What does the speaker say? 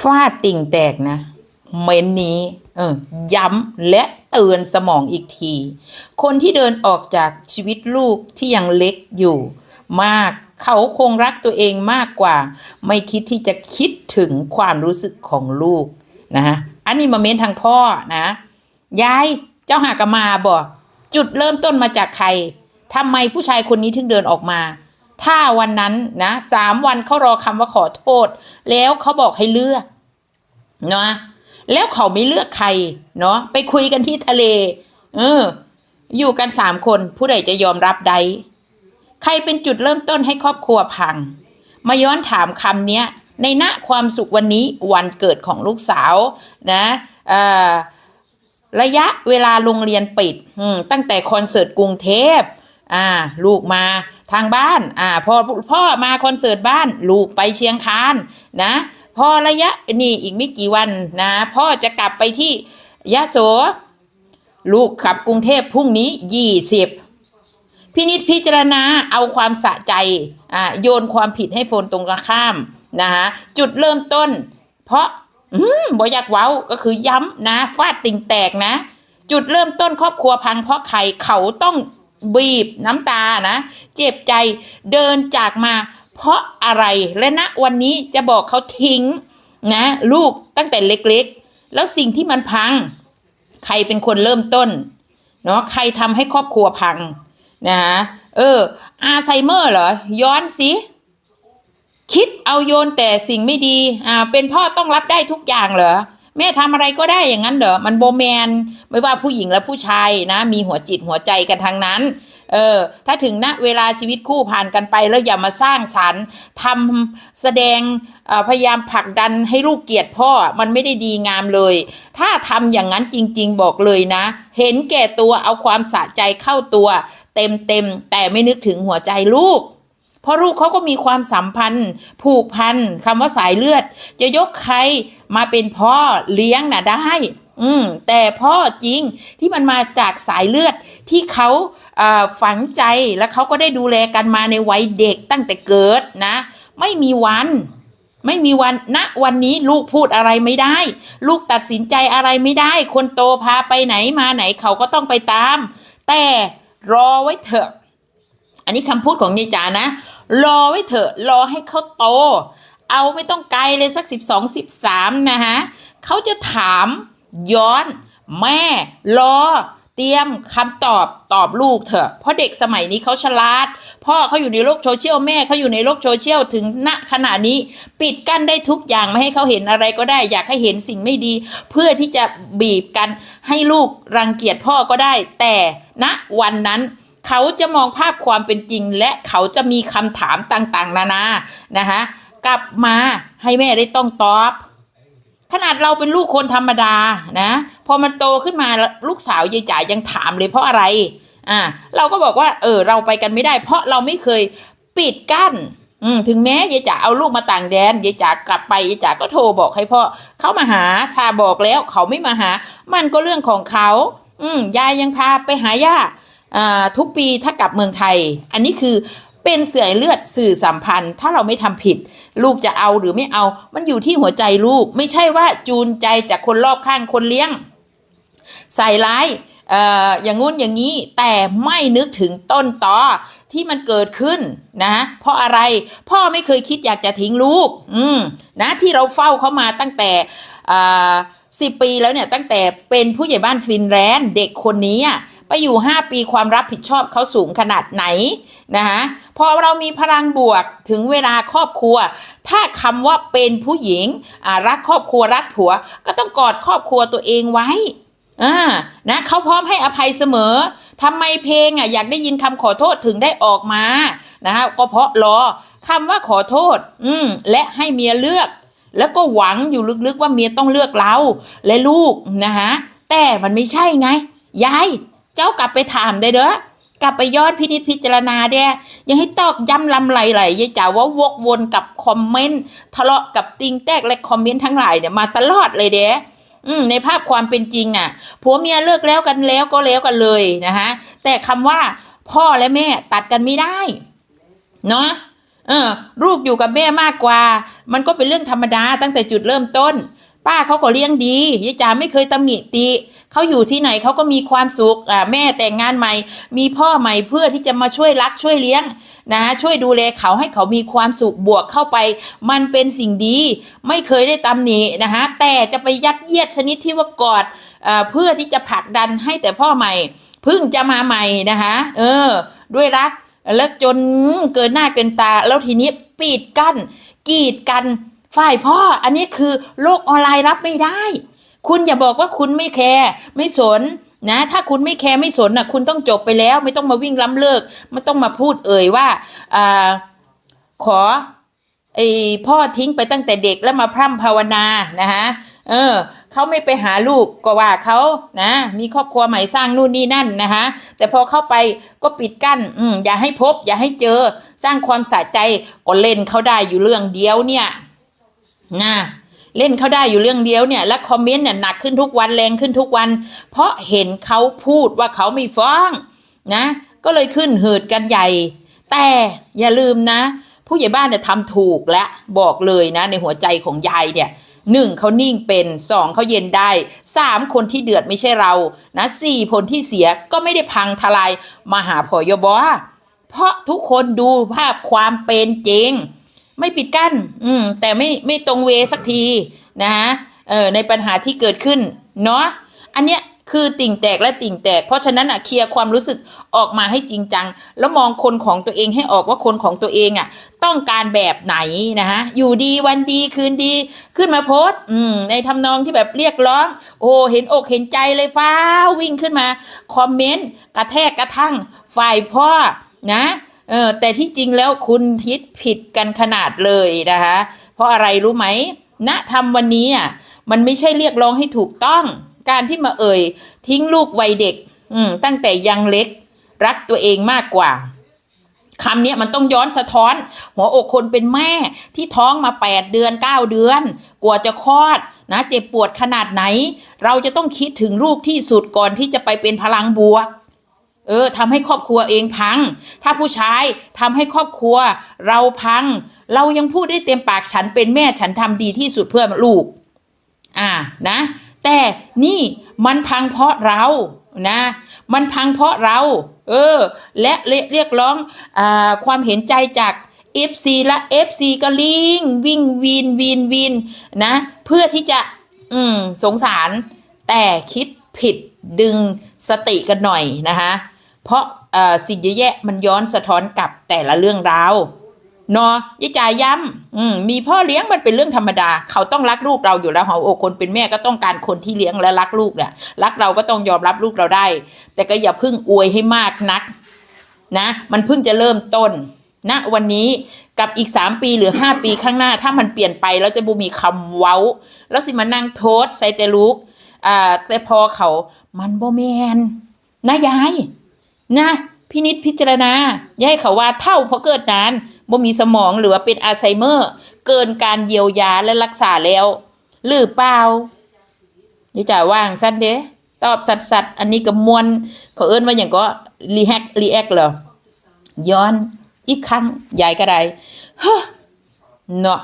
ฟาดติ่งแตกนะ เม้นนี้ เออ ย้ำและเตือนสมองอีกที คนที่เดินออกจากชีวิตลูกที่ยังเล็กอยู่ มากเขาคงรักตัวเองมากกว่า ไม่คิดที่จะคิดถึงความรู้สึกของลูกนะฮะอันนี้มาเม้นทางพ่อนะยายเจ้าหากมาบอกจุดเริ่มต้นมาจากใครทำไมผู้ชายคนนี้ถึงเดินออกมา ถ้าวันนั้นนะสามวันเขารอคำว่าขอโทษ แล้วเขาบอกให้เลือกเนาะแล้วเขาไม่เลือกใคร เนาะไปคุยกันที่ทะเล เออ อยู่กันสามคนผู้ใดจะยอมรับใด ใครเป็นจุดเริ่มต้นให้ครอบครัวพัง มาย้อนถามคำเนี้ย ในณความสุขวันนี้วันเกิดของลูกสาว นะระยะเวลาโรงเรียนปิดตั้งแต่คอนเสิร์ตกรุงเทพ อ่า ลูกมาทางบ้าน อ่า พอพ่อมาคอนเสิร์ตบ้าน ลูกไปเชียงคานนะพอระยะนี่อีกไม่กี่วันนะ พ่อจะกลับไปที่ยะโส ลูกขับกรุงเทพพรุ่งนี้ยี่สิบพินิจพิจารณาเอาความสะใจอ่าโยนความผิดให้โฟนตรงกันข้ามนะคะจุดเริ่มต้น เพราะอืมบอยากเว้าก็คือย้ำนะฟาดติ่งแตกนะ จุดเริ่มต้นครอบครัวพังเพราะใครเขาต้อง บีบน้ำตานะ เจ็บใจเดินจากมา เพราะอะไรและณวันนี้จะบอกเขาทิ้งนะ ลูกตั้งแต่เล็กๆ แล้วสิ่งที่มันพัง ใครเป็นคนเริ่มต้นเนาะใครทำให้ครอบครัวพังนะฮะเอออาไซเมอร์เหรอ ย้อนสิ คิดเอาโยนแต่สิ่งไม่ดี อ่า เป็นพ่อต้องรับได้ทุกอย่างเหรอ แม่ทำอะไรก็ได้อย่างนั้นเหรอมันโบแมนไม่ว่าผู้หญิงและผู้ชายนะ มีหัวจิตหัวใจกันทางนั้น เออ ถ้าถึงณเวลาชีวิตคู่ผ่านกันไปแล้วอย่ามาสร้างสรรค์ทำแสดงพยายามผลักดันให้ลูกเกลียดพ่อมันไม่ได้ดีงามเลย ถ้าทำอย่างนั้นจริง ๆ บอกเลยนะ เห็นแก่ตัวเอาความสะใจเข้าตัว เต็มๆแต่ไม่นึกถึงหัวใจลูกเพราะลูกเขาก็มีความสัมพันธ์ ผูกพันคำว่าสายเลือด จะยกใคร มาเป็นพ่อเลี้ยงน่ะได้ อืม แต่พ่อจริงที่มันมาจากสายเลือดที่เขาฝังใจแล้วเขาก็ได้ดูแลกันมาในวัยเด็กตั้งแต่เกิดนะ ไม่มีวันไม่มีวันณวันนี้ลูกพูดอะไรไม่ได้ ลูกตัดสินใจอะไรไม่ได้ คนโตพาไปไหนมาไหนเขาก็ต้องไปตาม แต่รอไว้เถอะ อันนี้คำพูดของยายจ๋านะ รอไว้เถอะ รอให้เขาโต เอาไม่ต้องไกลเลยสักสิบสองสิบสามนะฮะเขาจะถามย้อนแม่รอเตรียมคำตอบตอบลูกเถอะเพราะเด็กสมัยนี้เขาฉลาด พ่อเขาอยู่ในโลกโซเชียลแม่เขาอยู่ในโลกโซเชียลถึงณขณะนี้ปิดกั้นได้ทุกอย่างไม่ให้เขาเห็นอะไรก็ได้ อยากให้เห็นสิ่งไม่ดี เพื่อที่จะบีบกันให้ลูกรังเกียจพ่อก็ได้ แต่ณวันนั้นเขาจะมองภาพความเป็นจริง และเขาจะมีคำถามต่างๆ นานานะคะ กลับมาให้แม่ได้ต้องตอบ ขนาดเราเป็นลูกคนธรรมดานะพอมันโตขึ้นมาลูกสาวยายจ๋ายังถามเลยเพราะอะไร อ่า เราก็บอกว่า เออ เราไปกันไม่ได้ เพราะเราไม่เคยปิดกั้นอืมถึงแม้ยายจ๋าเอาลูกมาต่างแดนยายจ๋ากลับไปยายจ๋าก็โทรบอกให้พ่อเขามาหาถ้าบอกแล้วเขาไม่มาหา มันก็เรื่องของเขา อืมยายยังพาไปหาย่าอ่าทุกปีถ้ากลับเมืองไทย อันนี้คือ เป็นเสื่อเลือดสื่อสัมพันธ์ ถ้าเราไม่ทำผิด ลูกจะเอาหรือไม่เอา มันอยู่ที่หัวใจลูก ไม่ใช่ว่าจูนใจจากคนรอบข้างคนเลี้ยง ใส่ร้ายเอ่ออย่างงู้นอย่างนี้แต่ไม่นึกถึงต้นตอที่มันเกิดขึ้นนะ เพราะอะไรพ่อไม่เคยคิดอยากจะทิ้งลูก อืมนะที่เราเฝ้าเขามาตั้งแต่อ่าสิบปีแล้วเนี่ยตั้งแต่เป็นผู้ใหญ่บ้านฟินแลนด์เด็กคนนี้อะ ไปอยู่ห้าปีความรับผิดชอบเขาสูงขนาดไหนนะคะพอเรามีพลังบวกถึงเวลาครอบครัว ถ้าคำว่าเป็นผู้หญิงรักครอบครัวรักผัว ก็ต้องกอดครอบครัวตัวเองไว้อ่านะเขาพร้อมให้อภัยเสมอทำไมเพลงอะอยากได้ยินคำขอโทษถึงได้ออกมานะฮะก็เพราะรอคำว่าขอโทษ อืมและให้เมียเลือก แล้วก็หวังอยู่ลึกๆว่าเมียต้องเลือกเราและลูกนะฮะแต่มันไม่ใช่ไงยาย เจ้ากลับไปถามได้เด้อกลับไปยอนพินิจพิจารณาเด้อย่าให้ตอกย้ำลำไหลไหลยายจ๋าว่าวกวนกับคอมเมนต์ทะเลาะกับติงแตกและคอมเมนต์ทั้งหลายเนี่ยมาตลอดเลยเด้อืมในภาพความเป็นจริงอะผัวเมียเลิกแล้วกันแล้วก็แล้วกันเลยนะฮะแต่คำว่าพ่อและแม่ตัดกันไม่ได้ เนาะเออ ลูกอยู่กับแม่มากกว่า มันก็เป็นเรื่องธรรมดาตั้งแต่จุดเริ่มต้น ป้าเขาก็เลี้ยงดียายจ๋าไม่เคยตำหนิติ เขาอยู่ที่ไหนเขาก็มีความสุขอ่าแม่แต่งงานใหม่ มีพ่อใหม่เพื่อที่จะมาช่วยรักช่วยเลี้ยงนะช่วยดูแลเขาให้เขามีความสุขบวกเข้าไป มันเป็นสิ่งดี ไม่เคยได้ตำหนินะฮะแต่จะไปยัดเยียดชนิดที่ว่ากอดเอ่อเพื่อที่จะผลักดันให้แต่พ่อใหม่พิ่งจะมาใหม่นะคะเออ ด้วยรักแล้วจนเกินหน้าเกินตา แล้วทีนี้ปิดกั้นกีดกันฝ่ายพ่อ อันนี้คือโลกออนไลน์รับไม่ได้ คุณอย่าบอกว่าคุณไม่แคร์ไม่สนนะ ถ้าคุณไม่แคร์ไม่สนนะคุณต้องจบไปแล้ว ไม่ต้องมาวิ่งล้ำเลิก ไม่ต้องมาพูดเอ่ยว่าอ่าขอไอพ่อทิ้งไปตั้งแต่เด็กแล้วมาพร่ำภาวนานะคะเออเขาไม่ไปหาลูกก็ว่าเขานะ มีครอบครัวใหม่สร้างนู่นนี่นั่นนะคะ แต่พอเข้าไปก็ปิดกั้น อืมอย่าให้พบ อย่าให้เจอ สร้างความสะใจก็เล่นเขาได้อยู่เรื่องเดียวเนี่ยนะ เล่นเขาได้อยู่เรื่องเดียวเนี่ย แล้วคอมเมนต์เนี่ยหนักขึ้นทุกวันแรงขึ้นทุกวัน เพราะเห็นเขาพูดว่าเขาไม่ฟ้องนะ ก็เลยขึ้นหืดกันใหญ่ แต่อย่าลืมนะ ผู้ใหญ่บ้านเนี่ยทำถูกและบอกเลยนะ ในหัวใจของยายเนี่ยหนึ่งเขานิ่งเป็นสองเขาเย็นได้สามคนที่เดือดไม่ใช่เรานะสี่ผลที่เสียก็ไม่ได้พังทลายมาหาพอยบอเพราะทุกคนดูภาพความเป็นจริง ไม่ปิดกั้นอืม แต่ไม่ไม่ตรงเวสักทีนะฮะเออในปัญหาที่เกิดขึ้น เนาะอันเนี้ยคือติ่งแตกและติ่งแตก เพราะฉะนั้นอะเคลียร์ความรู้สึกออกมาให้จริงจัง แล้วมองคนของตัวเองให้ออกว่าคนของตัวเองอะ ต้องการแบบไหนนะฮะอยู่ดีวันดีคืนดี ขึ้นมาโพสต์อืม ในทำนองที่แบบเรียกร้อง โอ้เห็นอกเห็นใจเลยฟ้าววิ่งขึ้นมา คอมเมนต์ กระแทกกระทั่งฝ่ายพ่อนะ เออแต่ที่จริงแล้วคุณคิดผิดกันขนาดเลยนะคะ เพราะอะไรรู้ไหมณทำวันนี้อะมันไม่ใช่เรียกร้องให้ถูกต้อง การที่มาเอ่ย ทิ้งลูกวัยเด็ก อืม ตั้งแต่ยังเล็ก รักตัวเองมากกว่าคำเนี้ยมันต้องย้อนสะท้อน หัวอกคนเป็นแม่ที่ท้องมาแปดเดือนเก้าเดือน กว่าจะคลอดนะเจ็บปวดขนาดไหน เราจะต้องคิดถึงลูกที่สุดก่อนที่จะไปเป็นพลังบวก เออทำให้ครอบครัวเองพัง ถ้าผู้ชายทำให้ครอบครัว เราพัง เรายังพูดได้เต็มปากฉันเป็นแม่ฉันทำดีที่สุดเพื่อลูก อ่านะ แต่นี่มันพังเพราะเรานะ มันพังเพราะเรา เออ และเรียกร้องอความเห็นใจจาก FC และ FC ก็ลิงวิ่งวินวินวินนะ เพื่อที่จะ อืม สงสาร แต่คิดผิดดึงสติกันหน่อยนะคะ เพราะสิ่งแย่ๆมันย้อนสะท้อนกลับแต่ละเรื่องราวเนาะยายจ่ายย้ำอืมมีพ่อเลี้ยงมันเป็นเรื่องธรรมดา เขาต้องรักลูกเราอยู่แล้วหัวอกคนเป็นแม่ก็ต้องการคนที่เลี้ยงและรักลูกเนี่ยรักเราก็ต้องยอมรับลูกเราได้ แต่ก็อย่าพึ่งอวยให้มากนัก นะ มันเพิ่งจะเริ่มต้นณนะวันนี้กับอีกสามปีหรือห้าปีข้างหน้า ถ้ามันเปลี่ยนไปแล้วจะบูมีคำเว้า แล้วสิมานั่งโทษใส่แต่ลูกอ่าแต่พอเขามันบ่แมนนะยาย นะพินิษพิจารณาย่าให้เขาว่าเท่าเพราะเกิดนานบ่มีสมองหรือว่าเป็นอัลไซเมอร์ เกินการเยียวยาและรักษาแล้ว หรือเปล่านี่จะว่างสั้นเด้ตอบสัตว์สัตว์อันนี้ก็มวนเขาเอิ้นว่าอย่างก็รีแฮกรีแอคเหรอย้อนอีกครั้งใหญ่ก็ได้เฮ้อเนาะ